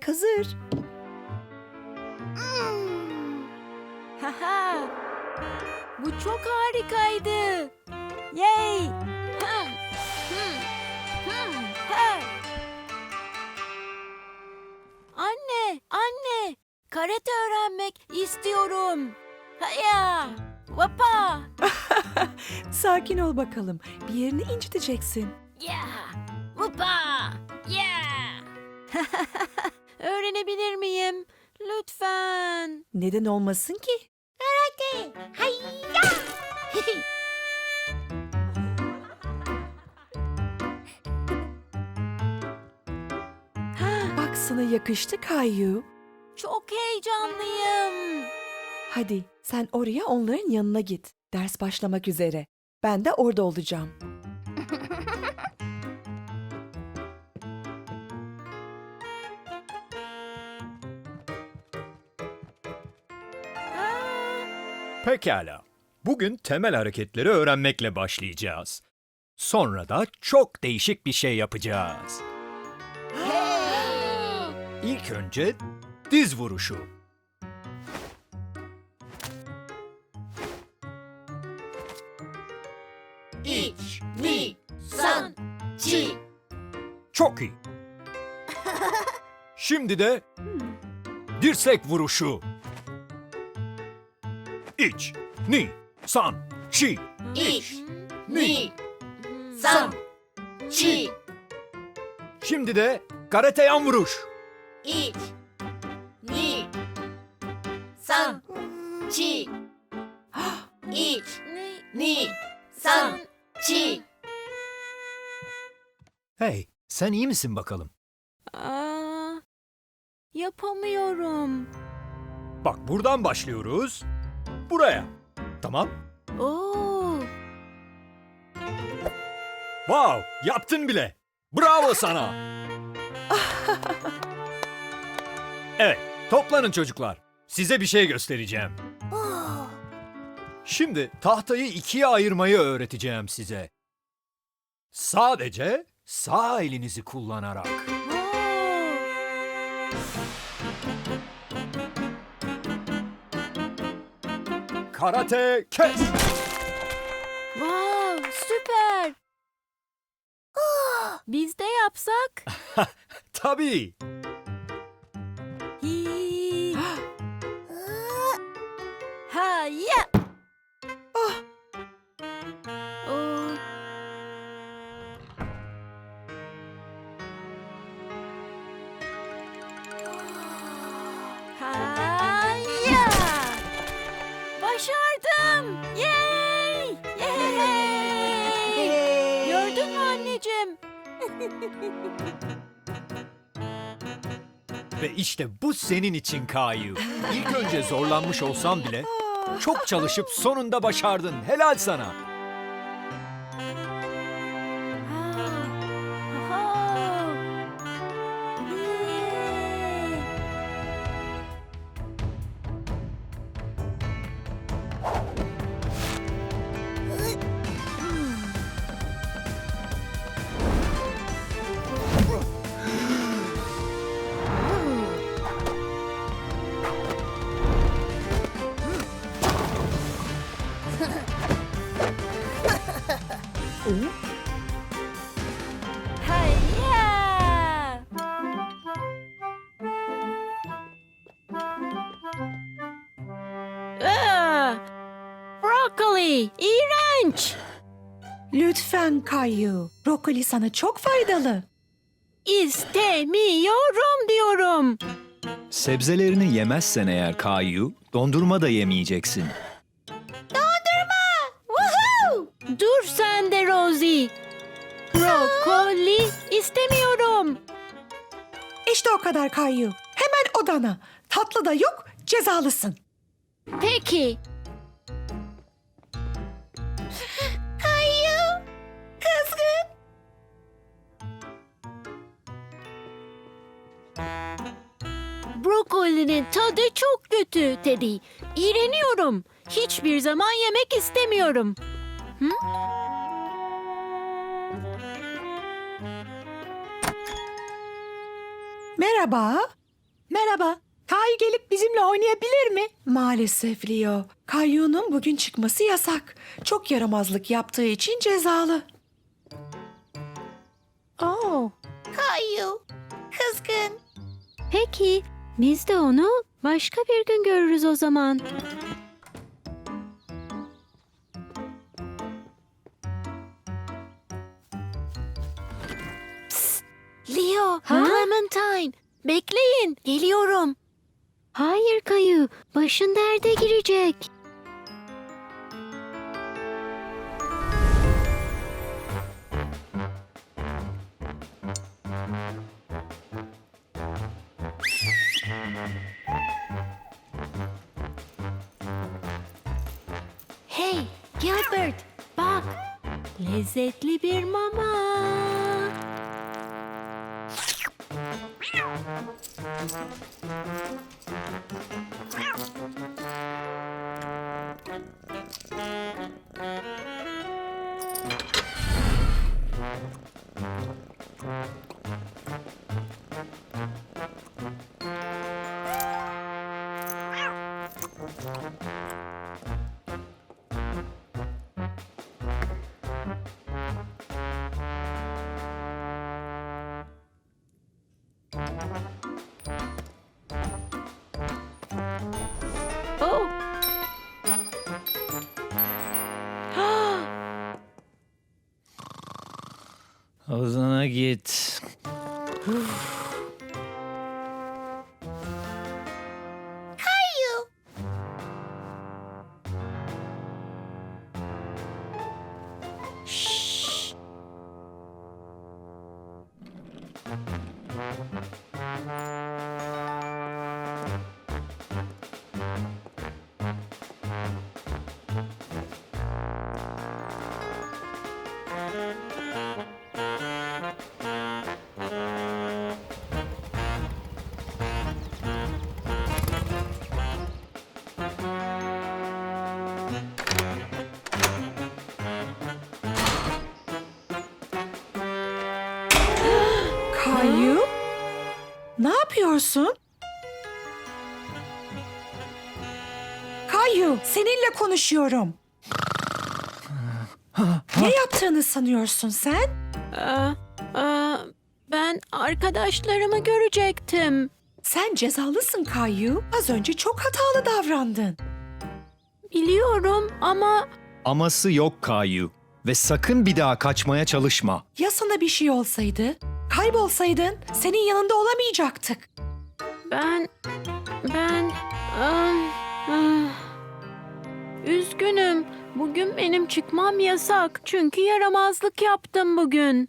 Yemek hazır. Haha. Bu çok harikaydı. Yay! Hım, hım, ha. Anne, anne. Karate öğrenmek istiyorum. Haya! Vapa! Sakin ol bakalım. Bir yerini inciteceksin. Yeah! Vapa! Yeah! Öğrenebilir miyim? Lütfen. Neden olmasın ki? Bak sana yakıştı Kayu. Çok heyecanlıyım. Hadi sen oraya onların yanına git. Ders başlamak üzere. Ben de orada olacağım. Pekala. Bugün temel hareketleri öğrenmekle başlayacağız. Sonra da çok değişik bir şey yapacağız. İlk önce diz vuruşu. İç, ni, san, çi. Çok iyi. Şimdi de dirsek vuruşu. İç, ni, san, çi. İç, ni, san, çi. Şimdi de karate yan vuruş. İç, ni, san, çi. İç, ni, san, çi. Hey, sen iyi misin bakalım? Aa, yapamıyorum. Bak buradan başlıyoruz. Buraya. Tamam. Oo, Wow, yaptın bile. Bravo sana. evet, toplanın çocuklar. Size bir şey göstereceğim. Şimdi tahtayı ikiye ayırmayı öğreteceğim size. Sadece sağ elinizi kullanarak. Karate kes. Wow, süper. Biz de yapsak. Tabii. Hi. Ha ya. İşte bu senin için Kayu. İlk önce zorlanmış olsan bile çok çalışıp sonunda başardın. Helal sana. Broccoli, iğrenç. Lütfen Kayu. Brokoli sana çok faydalı. İstemiyorum diyorum. Sebzelerini yemezsen eğer Kayu, dondurma da yemeyeceksin. Woohoo! Dur sen de Rosie. Brokoli istemiyorum. İşte o kadar Kayu. Hemen odana. Tatlı da yok, cezalısın. Peki. Brokolinin tadı çok kötü Teddy. İğreniyorum. Hiçbir zaman yemek istemiyorum. Hı? Merhaba. Merhaba. Kay gelip bizimle oynayabilir mi? Maalesef Leo. Kayyu'nun bugün çıkması yasak. Çok yaramazlık yaptığı için cezalı. Oo. Kayu, kızgın. Peki, biz de onu başka bir gün görürüz o zaman. Leo, Clementine, bekleyin, geliyorum. Hayır Kayu, başın derde girecek. Gilbert, bak. Lezzetli bir mama. Kayyu? Ne yapıyorsun? Kayyu, seninle konuşuyorum. Ne yaptığını sanıyorsun sen? Aa, aa, ben arkadaşlarımı görecektim. Sen cezalısın Kayyu. Az önce çok hatalı davrandın. Biliyorum ama Aması yok Kayu. Ve sakın bir daha kaçmaya çalışma. Ya sana bir şey olsaydı? Kaybolsaydın senin yanında olamayacaktık. ben ben ah, ah. üzgünüm. Bugün benim çıkmam yasak çünkü yaramazlık yaptım bugün.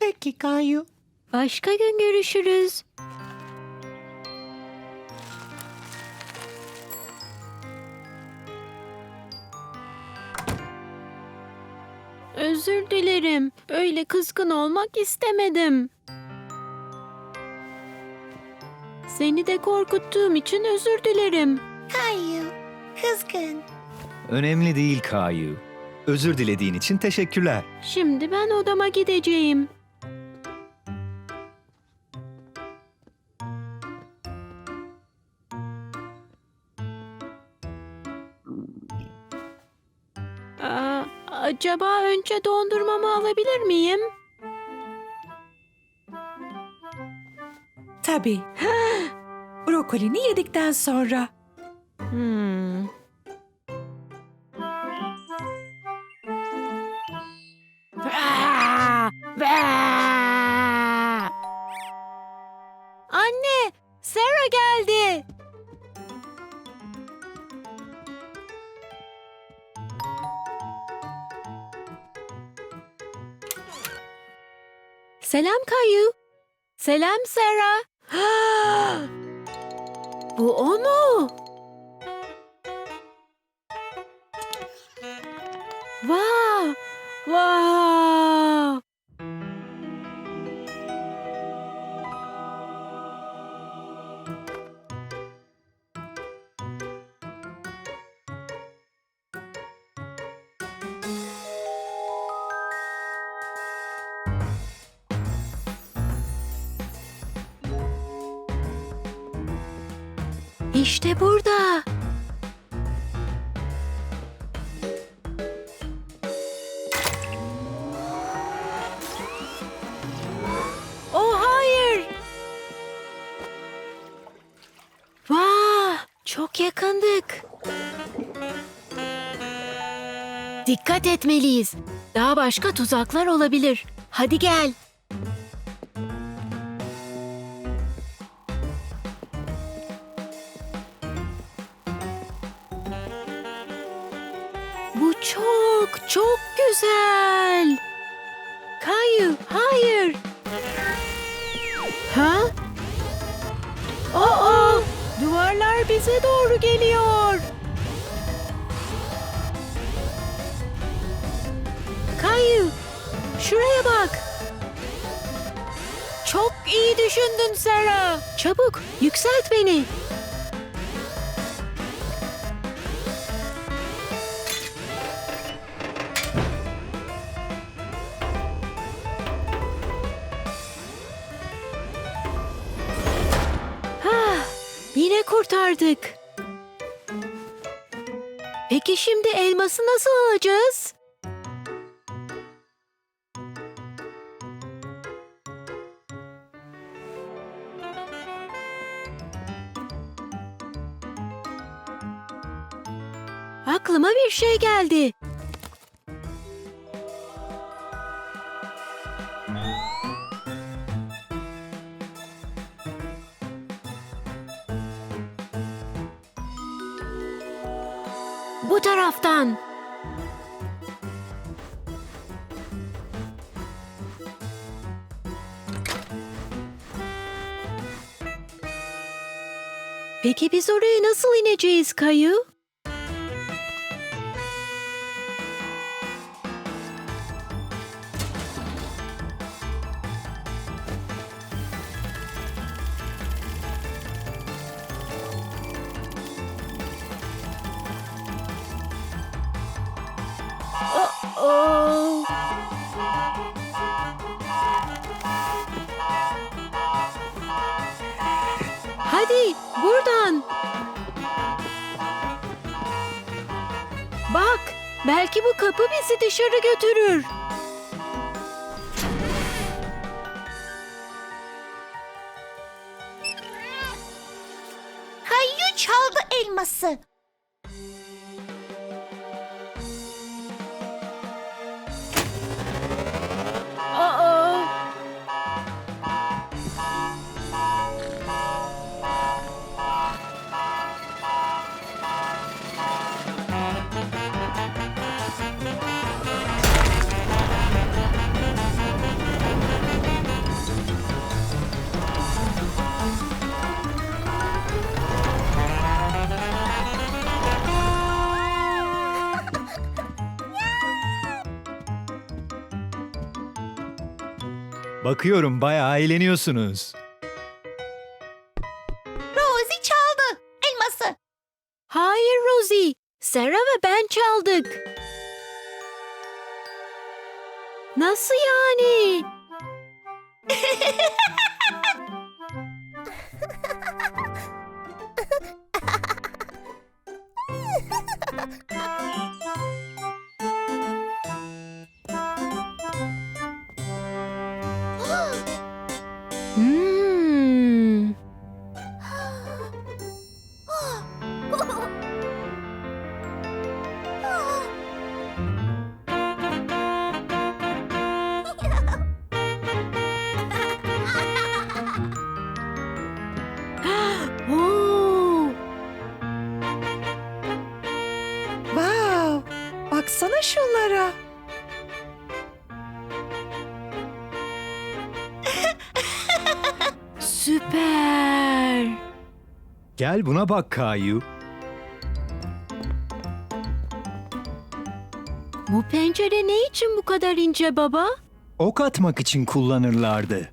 Peki Kayu. Başka gün görüşürüz. Özür dilerim. Öyle kızgın olmak istemedim. Seni de korkuttuğum için özür dilerim. Kayu, kızgın. Önemli değil Kayu. Özür dilediğin için teşekkürler. Şimdi ben odama gideceğim. Aa, acaba önce dondurmamı alabilir miyim? Tabii. Brokolini yedikten sonra. Hmm. Selam Sarah. Bu o mu? İşte burada. Oh hayır. Vah, çok yakındık. Dikkat etmeliyiz. Daha başka tuzaklar olabilir. Hadi gel. Bak. Çok iyi düşündün Sarah. Çabuk, yükselt beni. Yine kurtardık. Peki şimdi elması nasıl alacağız? Aklıma bir şey geldi. Bu taraftan. Peki biz oraya nasıl ineceğiz Kayu? Hadi buradan. Bak, belki bu kapı bizi dışarı götürür. Kayu çaldı elması. Bakıyorum bayağı eğleniyorsunuz. Rosie çaldı elması. Hayır Rosie, Sarah ve ben çaldık. Nasıl yani? Gel buna bak Kayu. Bu pencere ne için bu kadar ince baba? Ok atmak için kullanırlardı.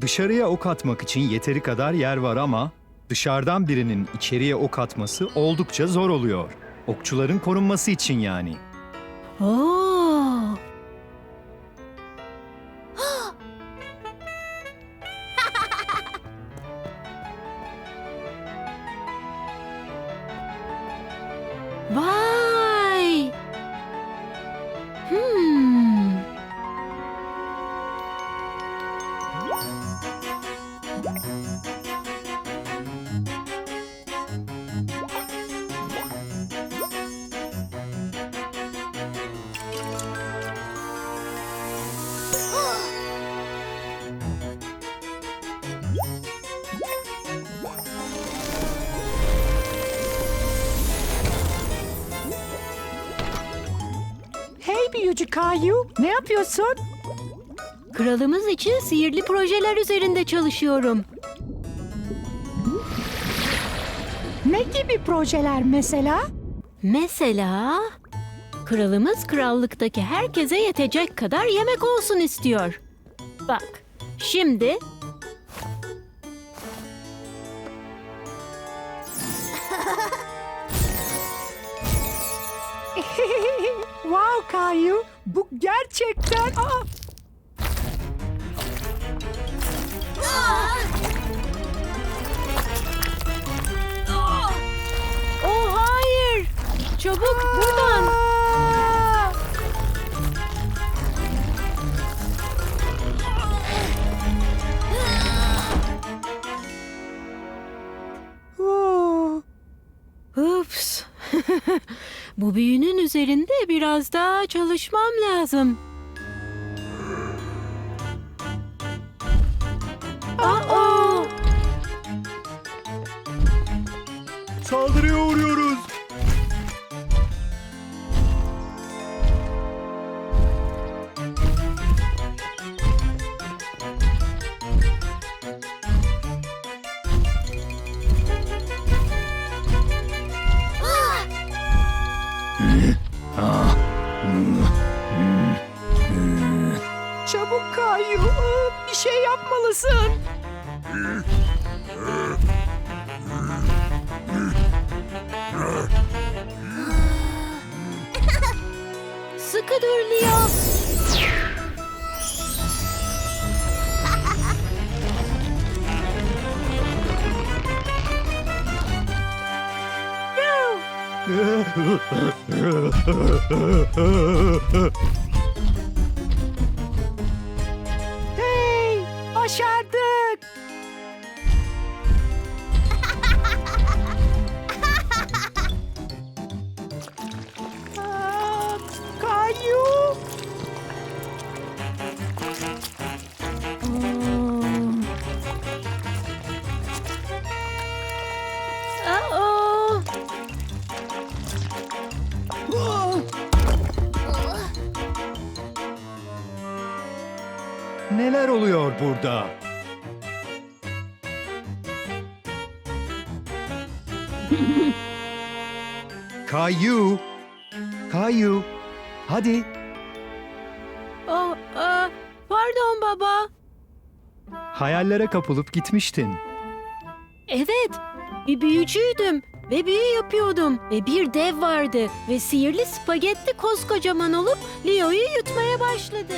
Dışarıya ok atmak için yeteri kadar yer var ama dışarıdan birinin içeriye ok atması oldukça zor oluyor. Okçuların korunması için yani. Oo. Büyücü Kayu, ne yapıyorsun? Kralımız için sihirli projeler üzerinde çalışıyorum. Ne gibi projeler mesela? Mesela kralımız krallıktaki herkese yetecek kadar yemek olsun istiyor. Bak, şimdi wow Kayu, bu gerçekten... Aa, Oh hayır! Çabuk buradan! aa! Oo, Ups. Bu büyünün üzerinde biraz daha çalışmam lazım. Çabuk Kayu, aa, bir şey yapmalısın. Sıkı dur Leo. burada? Kayu. Kayu. Hadi. Aa, aa, pardon baba. Hayallere kapılıp gitmiştin. Evet, bir büyücüydüm ve büyü yapıyordum ve bir dev vardı ve sihirli spagetti koskocaman olup Leo'yu yutmaya başladı.